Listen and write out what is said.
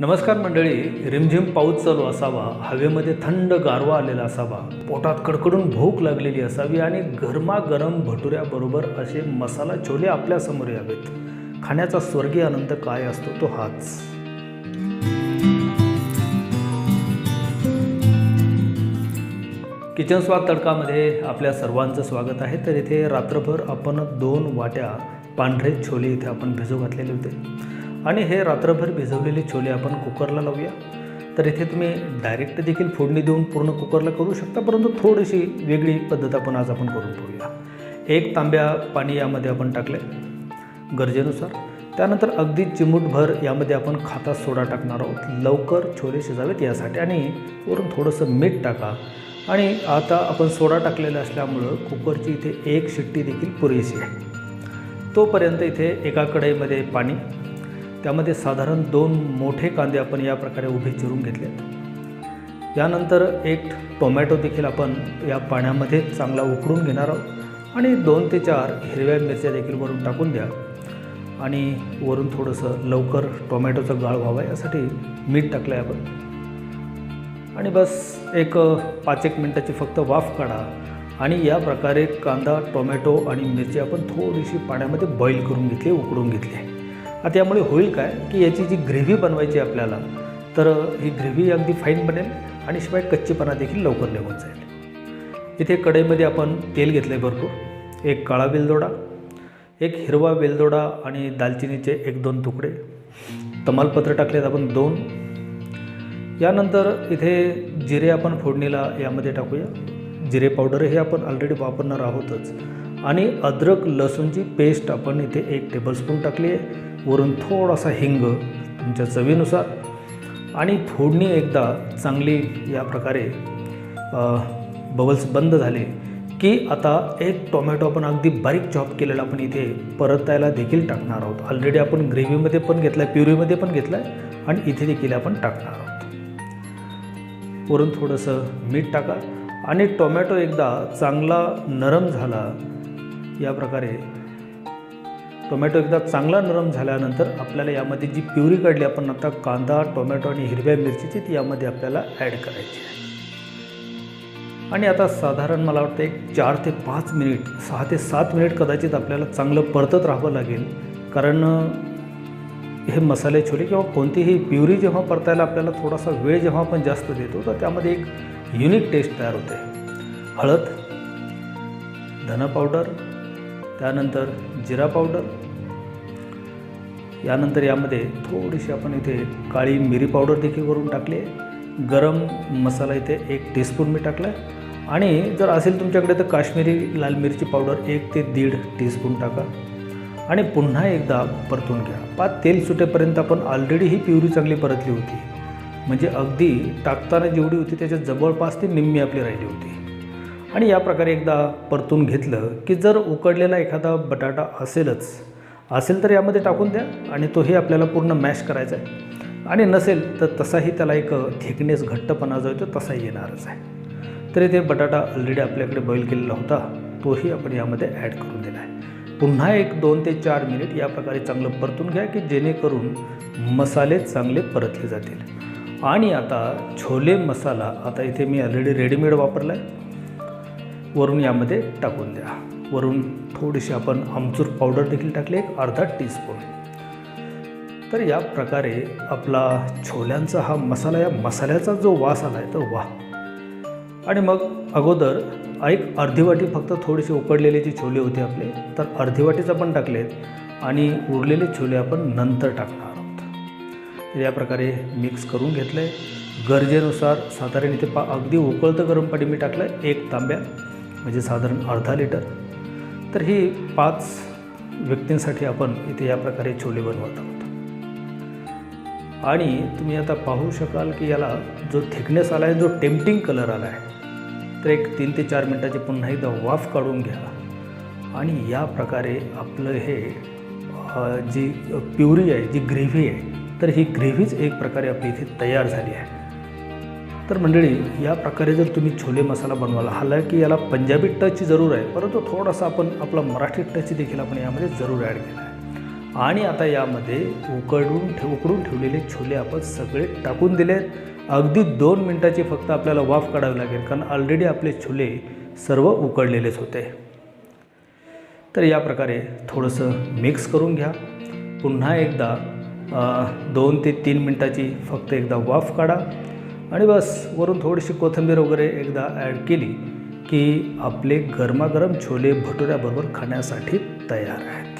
नमस्कार मंडळी. रिमझिम पाऊस चालू असावा हवेमध्ये थंड गारवा आलेला असावा पोटात कडकडून भूक लागलेली असावी आणि गरमागरम भटुऱ्याबरोबर असे मसाला छोले आपल्यासमोर यावेत. खाण्याचा स्वर्गीय आनंद काय असतो तो हाच. किचन स्वाद तडकामध्ये आपल्या सर्वांचं स्वागत आहे. तर इथे रात्रभर आपण दोन वाट्या पांढरे छोले इथे आपण भिजू घातलेले होते. आणि हे रात्रभर भिजवलेले छोले आपण कुकरला लावूया. तर इथे तुम्ही डायरेक्ट देखील फोडणी देऊन पूर्ण कुकरला करू शकता परंतु थोडीशी वेगळी पद्धत आपण आज आपण करून पाहूया. एक तांब्या पाणी यामध्ये आपण टाकले गरजेनुसार. त्यानंतर अगदी चिमूटभर यामध्ये आपण खाता सोडा टाकणार आहोत. लवकर छोले शिजावेत यासाठी आणि वरून थोडंसं मीठ टाका. आणि आता आपण सोडा टाकलेला असल्यामुळं कुकरची इथे एक शिट्टी देखील पुरेशी आहे. तोपर्यंत इथे एका कढईमध्ये पाणी त्यामध्ये साधारण दोन मोठे कांदे आपण या प्रकारे उभे चिरून घेतले यानंतर एक टोमॅटो देखील आपण या पाण्यामध्ये चांगला उकडून घेणार आहोत. आणि दोन ते चार हिरव्या मिरच्या देखील वरून टाकून द्या. आणि वरून थोडंसं लवकर टोमॅटोचं गाळ व्हावा यासाठी मीठ टाकलं आहे आपण. आणि बस एक पाच एक मिनटाची फक्त वाफ काढा. आणि या प्रकारे कांदा टोमॅटो आणि मिरची आपण थोडीशी पाण्यामध्ये बॉईल करून घेतली उकडून घेतली. आता यामुळे होईल काय की याची जी ग्रेव्ही बनवायची आपल्याला तर ही ग्रेव्ही अगदी फाईन बनेल आणि शिवाय कच्चेपणा देखील लवकर निघून जाईल. इथे कढईमध्ये आपण तेल घेतलं आहे भरपूर एक काळा वेलदोडा एक हिरवा वेलदोडा आणि दालचिनीचे एक दोन तुकडे तमालपत्र टाकलेत आपण दोन. यानंतर इथे जिरे आपण फोडणीला यामध्ये टाकूया. जिरे पावडर हे आपण ऑलरेडी वापरणार आहोतच. आणि अद्रक लसूणची पेस्ट आपण इथे एक टेबलस्पून टाकली आहे. वरून थोडासा हिंग तुमच्या चवीनुसार आणि फोडणी एकदा चांगली या प्रकारे बबल्स बंद झाले की आता एक टोमॅटो आपण अगदी बारीक चॉप केलेला आपण इथे परतायला देखील टाकणार आहोत. ऑलरेडी आपण ग्रेव्हीमध्ये पण घेतला आहे प्युरीमध्ये पण घेतला आहे आणि इथे देखील आपण टाकणार आहोत. वरून थोडंसं मीठ टाका आणि टोमॅटो एकदा चांगला नरम झाला या प्रकारे टोमॅटो एकदा चांगला नरम झाल्यानंतर आपल्याला यामध्ये जी प्युरी काढली आपण आता कांदा टोमॅटो आणि हिरव्या मिरचीची ती यामध्ये आपल्याला ॲड करायची आहे. आणि आता साधारण मला वाटतं एक चार ते पाच मिनिट सहा ते सात मिनिट कदाचित आपल्याला चांगलं परतत राहावं लागेल. कारण हे मसाले छोले किंवा कोणतीही प्युरी जेव्हा परतायला आपल्याला थोडासा वेळ जेव्हा आपण जास्त देतो तर त्यामध्ये एक युनिक टेस्ट तयार होते. हळद धना पावडर त्यानंतर जिरा पावडर. यानंतर यामध्ये थोडीशी आपण इथे काळी मिरी पावडर देखील करून टाकली आहे. गरम मसाला इथे एक टीस्पून मी टाकला आहे आणि जर असेल तुमच्याकडे तर काश्मीरी लाल मिरची पावडर एक ते दीड टीस्पून टाका. आणि पुन्हा एकदा परतून घ्या. पाच तेल सुटेपर्यंत आपण ऑलरेडी ही प्युरी चांगली परतली होती. म्हणजे अगदी टाकताना जेवढी होती त्याच्या जवळपास ती निम्मी आपली राहिली होती. आणि या प्रकारे एकदा परतून घेतलं की जर उकडलेला एखादा बटाटा असेलच असेल तर यामध्ये टाकून द्या आणि तोही आपल्याला पूर्ण मॅश करायचा आहे. आणि नसेल तर तसाही त्याला एक थिकनेस घट्टपणा जो आहे तो तसाही येणारच आहे. तर इथे बटाटा ऑलरेडी आपल्याकडे बॉईल केलेला होता तोही आपण यामध्ये ॲड करून दिला आहे. पुन्हा एक दोन ते चार मिनिट या प्रकारे चांगलं परतून घ्या की जेणेकरून मसाले चांगले परतले जातील. आणि आता छोले मसाला आता इथे मी ऑलरेडी रेडीमेड वापरला आहे वरून यामध्ये टाकून द्या. वरून थोडीशी आपण आमचूर पावडर देखील टाकली एक अर्धा टीस्पून तर या प्रकारे आपला छोल्यांचा हा मसाला या मसाल्याचा जो वास आला आहे तो वा आणि मग अगोदर एक अर्धी वाटी फक्त थोडीशी उकडलेले जे छोले होते आपले तर अर्धी वाटीच आपण टाकलेत आणि उरलेले छोले आपण नंतर टाकणार आहोत. तर या प्रकारे मिक्स करून घेतलं आहे गरजेनुसार साधारण इथे पा अगदी उकळतं गरम पाणी मी टाकलं आहे एक तांब्या. म्हणजे साधारण अर्धा लिटर. तर ही पाच व्यक्तींसाठी आपण इथे या प्रकारे छोले बनवत आहोत. आणि तुम्ही आता पाहू शकाल की याला जो थिकनेस आला आहे जो टेम्पटिंग कलर आला आहे तर एक तीन ते चार मिनटाची पुन्हा एकदा वाफ काढून घ्या. आणि या प्रकारे आपलं हे जी प्युरी आहे जी ग्रेव्ही आहे तर ही ग्रेव्हीच एक प्रकारे आपली इथे तयार झाली आहे. तर मंडळी या प्रकारे जर तुम्ही छोले मसाला बनवाला हालांकी याला पंजाबी टच जरूर आहे परंतु थोडासा आपण आपला मराठी टच देखील आपण यामध्ये जरूर ॲड केला आहे आणि आता यामध्ये उकडून ठेव उकडून ठेवलेले छोले आपण सगळे टाकून दिले आहेत. अगदी दोन मिनटाची फक्त आपल्याला वाफ काढावी लागेल कारण ऑलरेडी आपले छोले सर्व उकडलेलेच होते. तर या प्रकारे थोडंसं मिक्स करून घ्या. पुन्हा एकदा दोन ते तीन मिनटाची फक्त एकदा वाफ काढा. आणि बस वरून थोडीशी कोथिंबीर वगैरे एकदा ॲड केली की आपले गरमागरम छोले भटुऱ्याबरोबर खाण्यासाठी तयार आहेत.